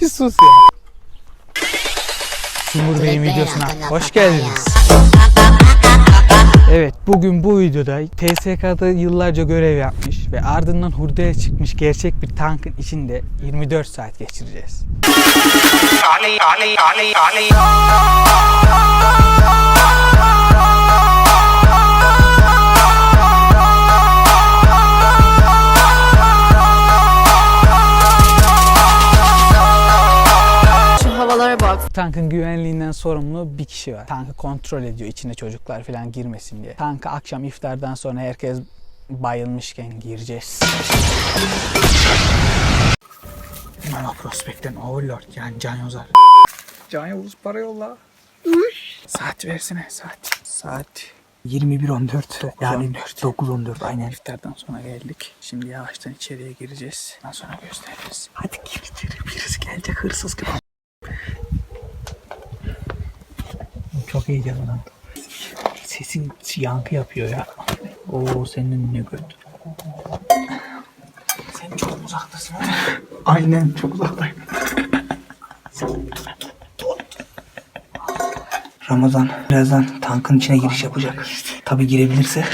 Bir sus ya. Sumur Bey'in videosuna hoş geldiniz. Evet bugün bu videoda TSK'da yıllarca görev yapmış ve ardından hurdaya çıkmış gerçek bir tankın içinde 24 saat geçireceğiz. Ali, Ali, Ali. Tankın güvenliğinden sorumlu bir kişi var. Tankı kontrol ediyor içine çocuklar falan girmesin diye. Tankı akşam iftardan sonra herkes bayılmışken gireceğiz. Mama Prospekt'ten Overlord yani Can Yozar. Can Yavuz para yolla. Saat versene saat. Saat 21.14 yani 9.14. 9.14 aynen. İftardan sonra geldik. Şimdi yavaştan içeriye gireceğiz. Ondan sonra gösteririz. Hadi gir içeri birisi gelecek hırsız gibi. Çok heyecanlandım. Sesin yankı yapıyor ya. Oo senin ne göt. Sen çok uzaktasın. Aynen çok uzaktayım. Ramazan birazdan tankın içine giriş yapacak. Tabi girebilirse.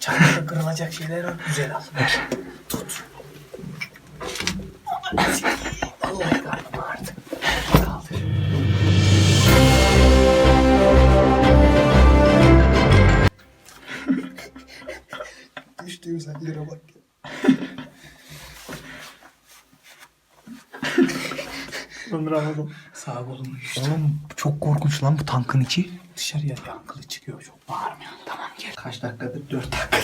Çantada kırılacak şeyler var. Güzel al. Ver. Donduramadım. Sağ kolum düştü. Oğlum çok korkunç lan bu tankın içi. Dışarıya yankılı çıkıyor. Çok bağırmıyor. Tamam gel. Kaç dakikadır? 4 dakika.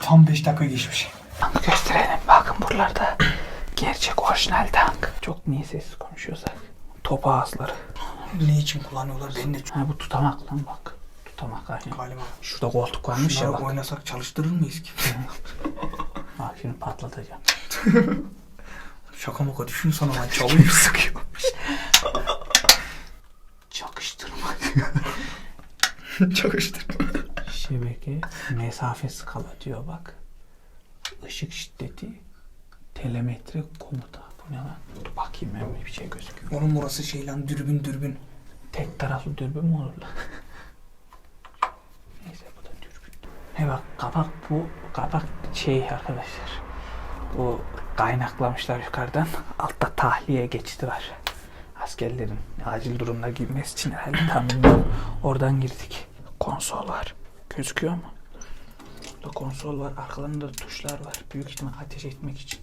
Tam 5 dakika geçmiş. Tankı gösterelim. Bakın buralarda gerçek orijinal tank. Çok niye sessiz konuşuyorsak. Top ağızları. Ne için kullanıyorlar ben de Ha bu tutamak lan bak. Tutamak aynen. Galiba. Şurada koltuk varmış ya Şunları bak. oynasak çalıştırır mıyız ki? Bak şimdi patlatacağım. Şaka maka düşün sana lan çalıyor sıkıyor. Çakıştırma. Çalıştırma. Şebeke mesafe skala diyor bak. Işık şiddeti telemetre komuta. Bu ne lan? Dur bakayım ben bir şey gözüküyor. Onun burası şey lan dürbün dürbün. Tek taraflı dürbün mü olur lan? Neyse bu da dürbün. He bak kapak bu kapak şey arkadaşlar. Bu kaynaklamışlar yukarıdan. Altta tahliye geçidi var. Askerlerin acil durumda girmesi için herhalde bilmiyorum. Oradan girdik. Konsol var. Gözüküyor mu? Burada konsol var. Arkalarında da tuşlar var. Büyük ihtimal ateş etmek için.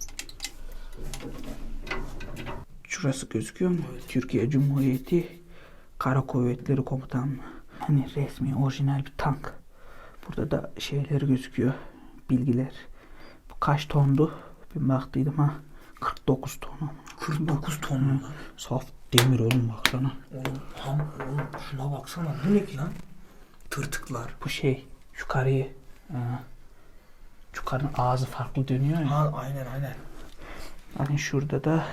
Şurası gözüküyor mu? Türkiye Cumhuriyeti Kara Kuvvetleri Komutanlığı. Hani resmi orijinal bir tank. Burada da şeyleri gözüküyor. Bilgiler. Bu kaç tondu? Bir baktıydım ha. 49 ton. ama. 49 ton mu? Saf demir oğlum baksana. Oğlum ham oğlum şuna baksana bu ne ki lan? Tırtıklar. Bu şey yukarıyı e, yukarının ağzı farklı dönüyor ya. Ha aynen aynen. Bakın şurada da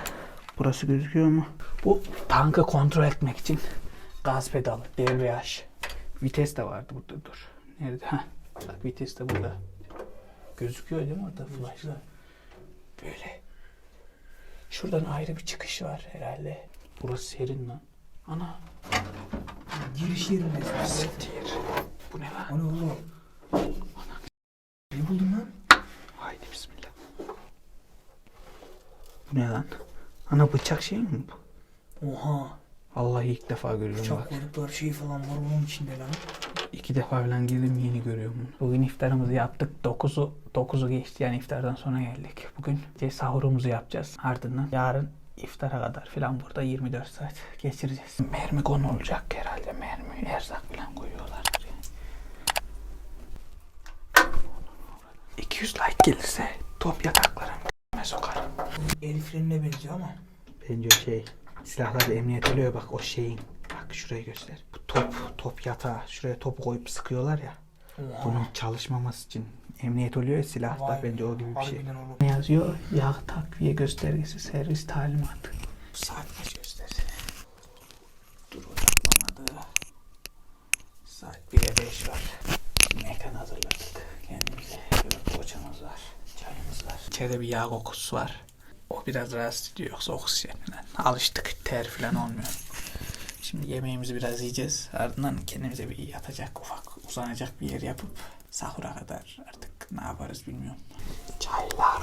burası gözüküyor mu? Bu tankı kontrol etmek için gaz pedalı, debriyaj. Vites de vardı burada dur. Nerede? Ha. Bak vites de burada. Gözüküyor değil mi orada flashlar? Böyle. Şuradan ayrı bir çıkış var herhalde. Burası serin lan. Ana. Giriş yerinde. Siktir. Bu ne lan? O ne oğlum? Ne buldun lan? Haydi bismillah. Bu ne lan? Ana bıçak şey mi bu? Oha. Vallahi ilk defa görüyorum bak. Çaplarıklar şey falan var onun içinde lan. İki defa falan girdim yeni görüyorum bunu. Bugün iftarımızı yaptık. 9'u 9'u geçti yani iftardan sonra geldik. Bugün de sahurumuzu yapacağız. Ardından yarın iftara kadar falan burada 24 saat geçireceğiz. Mermi konu olacak herhalde. Mermi, erzak falan koyuyorlar. 200 like gelirse top yataklarım sokarım. El frenine benziyor ama. Bence o şey silahlarda emniyet oluyor bak o şeyin. Bak şurayı göster. Bu top, top yatağı. Şuraya topu koyup sıkıyorlar ya. Oha. Bunun çalışmaması için emniyet oluyor ya silahta Vay bence be, o gibi bir şey. harbiden oğlum. Ne yazıyor? Yağ takviye göstergesi servis talimatı. Saat kaç göstersin? Saat 1'e 5 var. Mekan hazırladık kendimize. Böyle poğaçamız var. Çayımız var. İçeride bir yağ kokusu var. O biraz rahatsız ediyor yoksa oksijen falan. Alıştık ter falan olmuyor. Şimdi yemeğimizi biraz yiyeceğiz. Ardından kendimize bir yatacak ufak uzanacak bir yer yapıp sahura kadar artık ne yaparız bilmiyorum. Çaylar.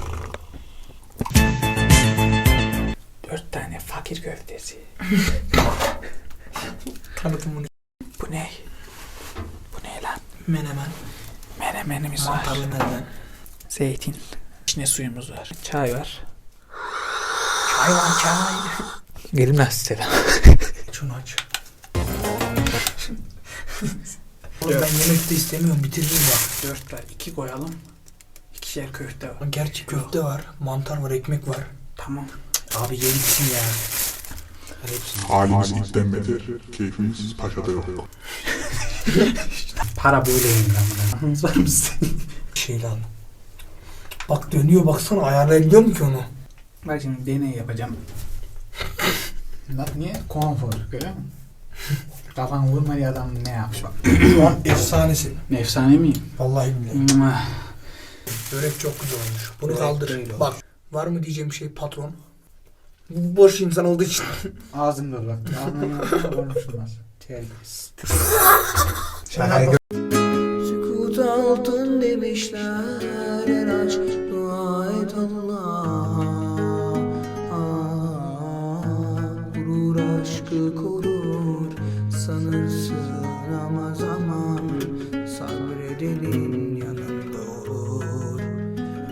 Dört tane fakir köftesi. Tanıtımını. Bu ne? Bu ne lan? Menemen. Menemenimiz var. Mantarlı menemen. Zeytin. İçine suyumuz var. Çay var. Çay var çay. Gelmez selam. Şunu aç. Oğlum ben yemek de istemiyorum bitireyim bak. Dört var. iki koyalım. İkişer köfte var. Gerçi köfte var, mantar var, ekmek var. Tamam. Abi ye gitsin ya. Halimiz ipten beter, keyfimiz paşada yok. Para böyle yayında mı? var mı senin? Şey lan. Bak dönüyor baksana ayarlayabiliyor mu ki onu? Bak şimdi deney yapacağım. Bak niye? Konfor. Görüyor musun? Kafan vurmayan adam ne yapmış bak. Şu an efsanesi. Efsane miyim? Vallahi billahi. Hmm. Börek çok güzel olmuş. Bunu Börek kaldır. değil o. Bak var mı diyeceğim bir şey patron? Bu boş insan olduğu için. Ağzımda bak. Ağzımda konuşulmaz. Terbiyesiz. Şaka Sükut altın demişler aşkı korur sanırsın ama zaman Sabredenin yanında olur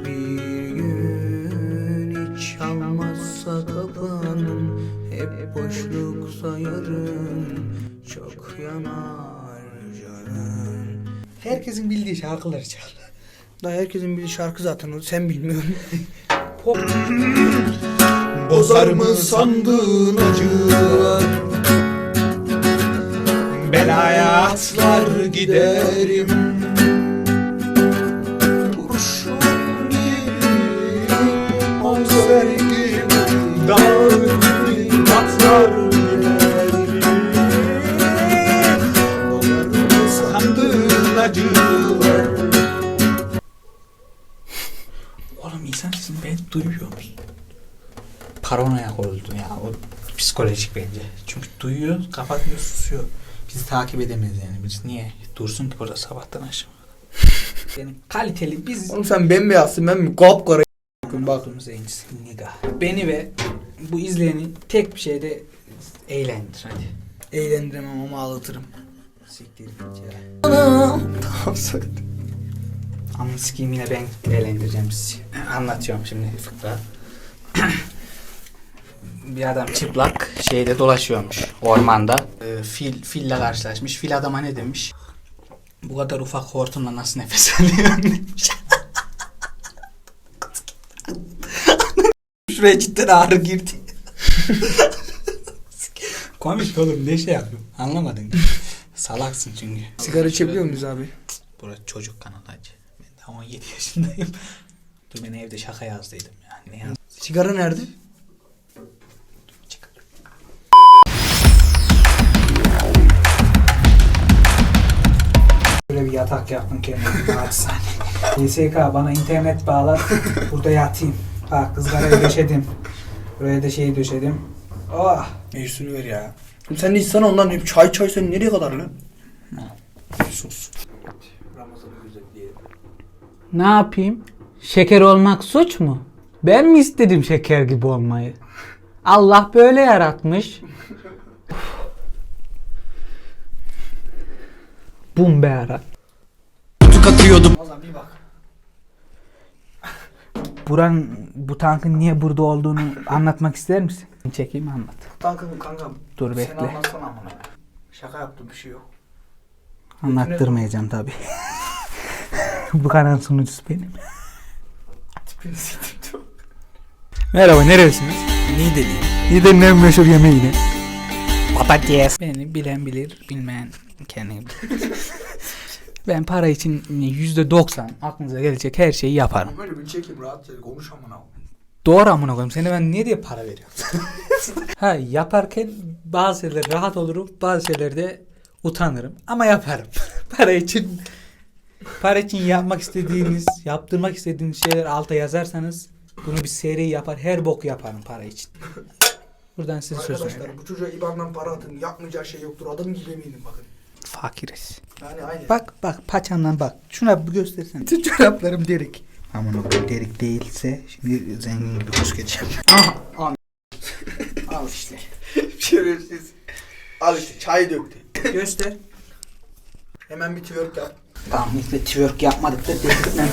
Bir gün hiç çalmazsa kapının Hep boşluksa yarın çok yanar canın Herkesin bildiği şarkıları çal. Da herkesin bildiği şarkı zaten o sen bilmiyorsun. Pop. Bozar mı sandığın acılar Belaya atlar giderim. Kurşun gibi Hançer gibi Dağ gibi Atlar giderim. Bozar mı sandığın acılar Oğlum insan sesini ben duyuyor? Paranoya oldu ya. O psikolojik bence. Çünkü duyuyor, kapatıyor, susuyor. Bizi takip edemez yani. Biz niye dursun ki burada sabahtan kadar? Yani kaliteli biz Oğlum sen bembeyazsın ben mi? Kapkara. bakın zencisi niga. Beni ve bu izleyeni tek bir şeyde eğlendir hadi. Eğlendiremem ama ağlatırım. Siktir git ya. Tamam söyle. Ama sikiyim yine ben eğlendireceğim sizi. Anlatıyorum şimdi fıkra. Bir adam çıplak şeyde dolaşıyormuş ormanda. Ee, fil fille karşılaşmış. Fil adama ne demiş? Bu kadar ufak hortumla nasıl nefes alıyorsun demiş. Şuraya cidden ağrı girdi. Komik oğlum ne şey yapıyorum anlamadın. Salaksın çünkü. Sigara içebiliyor muyuz abi? Burası çocuk kanalı hacı. Ben daha 17 yaşındayım. Dur ben evde şaka yazdıydım ya. Ne yaz? Sigara nerede? Yatak yaptım kendime. Naçizane. YSK bana internet bağlat. Burada yatayım. Bak ızgarayı döşedim. Buraya da şeyi döşedim. Oh. Meclisini ver ya. Oğlum Sen de içsene ondan hep çay çay sen nereye kadar lan? Sus. Ne yapayım? Şeker olmak suç mu? Ben mi istedim şeker gibi olmayı? Allah böyle yaratmış. Bum be ara. Ozan bir bak. Buran bu tankın niye burada olduğunu anlatmak ister misin? Çekeyim anlat. Kankam kankam. Dur Sen bekle. anlatsana amına. Şaka yaptım bir şey yok. Anlattırmayacağım tabi. bu kanalın sunucusu benim. Tipini siktim. Merhaba neresiniz? Niğdeli. Nide'nin en meşhur yemeği ne? Papatya. Beni bilen bilir, bilmeyen kendini bilir. ben para için yüzde doksan aklınıza gelecek her şeyi yaparım. Böyle bir çekeyim rahatça konuş amına. Doğru amına koyayım. Seni ben niye diye para veriyorum? ha yaparken bazı şeyler rahat olurum, bazı şeylerde Utanırım ama yaparım. para için para için yapmak istediğiniz, yaptırmak istediğiniz şeyler alta yazarsanız bunu bir seri yapar. Her boku yaparım para için. Buradan size söz. Arkadaşlar bu çocuğa IBAN'dan para atın. Yapmayacağı şey yoktur. Adım gibi eminim bakın. Fakiriz. Yani aynen. Bak bak paçamdan bak. Şuna bir göstersen. Tüm çoraplarım derik. Aman o derik değilse şimdi zengin gibi kuş geçeceğim. Aha al. al işte. Şerefsiz. Al işte çay döktü. Göster. Hemen bir twerk yap. Tamam biz de twerk yapmadık da dedirtmem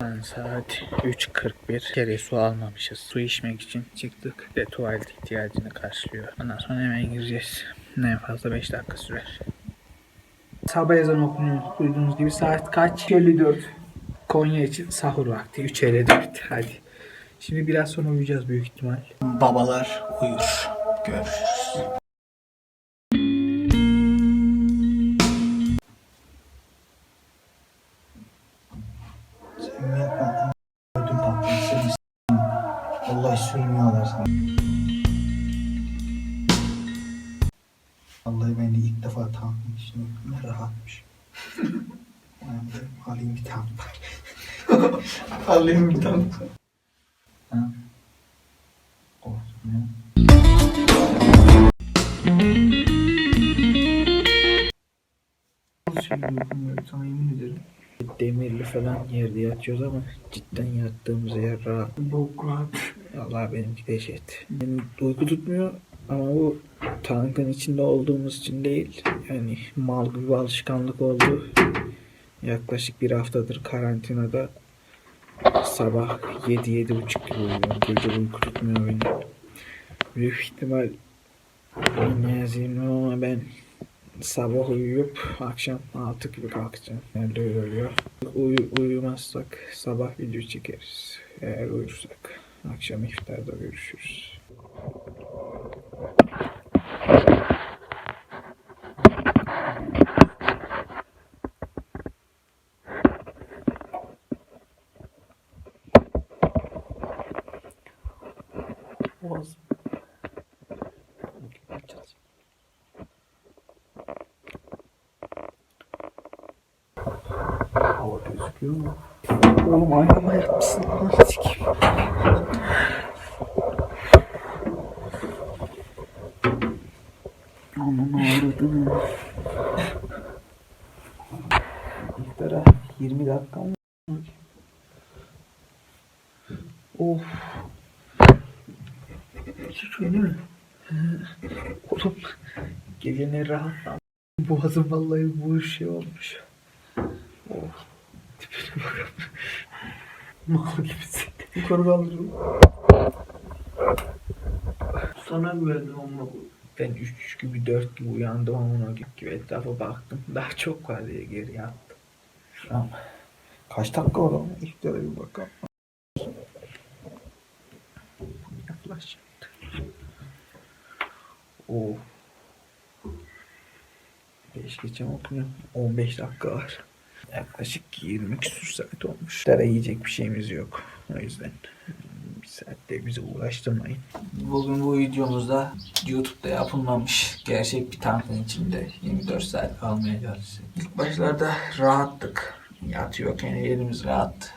kimse. Saat 3.41. Kere su almamışız. Su içmek için çıktık ve tuvalet ihtiyacını karşılıyor. Ondan sonra hemen gireceğiz. En fazla 5 dakika sürer. Sabah ezanı okunuyor. Duyduğunuz gibi saat kaç? 54. Konya için sahur vakti. 3.54. Hadi. Şimdi biraz sonra uyuyacağız büyük ihtimal. Babalar uyur. Görüşürüz. Vallahi sürmüyorlar sana. Vallahi ben de ilk defa tankın içine ne rahatmış. Yani alayım bir var. alayım bir var. Ha? Olsun ya. Sana yemin ederim. Demirli falan yerde yatıyoruz ama cidden yattığımız yer rahat. Bok rahat. Allah benimki dehşet. Benim uyku tutmuyor ama bu tankın içinde olduğumuz için değil. Yani mal gibi alışkanlık oldu. Yaklaşık bir haftadır karantinada sabah 7-7.30 gibi uyuyorum. Gece uyku tutmuyor beni. Büyük ihtimal yazayım ama ben sabah uyuyup akşam 6 gibi kalkacağım. Nerede öyle oluyor. Uyu, uyumazsak sabah video çekeriz. Eğer uyursak akşam iftarda görüşürüz. Boğazım. Hava gözüküyor mu? Oğlum aynama yatmışsın. Lan sikeyim. Aman ağrıdı. İftara 20 dakika mı? Of. Çıkıyor değil mi? Oğlum gece ne rahat. Boğazım vallahi bu şey olmuş. Tipine bakın. Mal gibisin. Yukarı kaldırıyorum. Sana güvendim ama. Ben 3 gibi 4 gibi uyandım ama gibi etrafa baktım. Daha çok var diye geri yattım. Şu an kaç dakika var ama iftara bir bakalım. Yaklaşacaktı. Oh. 5 geçe mi okunuyor? 15 dakika var. Yaklaşık 20 küsur saat olmuş. Dara yiyecek bir şeyimiz yok. O yüzden bir saatte bizi uğraştırmayın. Bugün bu videomuzda YouTube'da yapılmamış gerçek bir tankın içinde 24 saat kalmaya çalıştık. İlk başlarda rahattık. Yatıyorken yerimiz rahattı.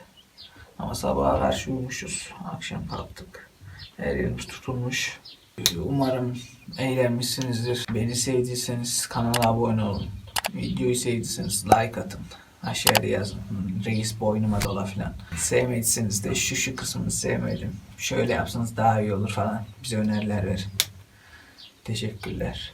Ama sabaha karşı uyumuşuz. Akşam kalktık. Her yerimiz tutulmuş. Umarım eğlenmişsinizdir. Beni sevdiyseniz kanala abone olun. Videoyu sevdiyseniz like atın. Aşağıya yazın. Reis boynuma dola filan. Sevmediyseniz de şu şu kısmını sevmedim. Şöyle yapsanız daha iyi olur falan. Bize öneriler verin. Teşekkürler.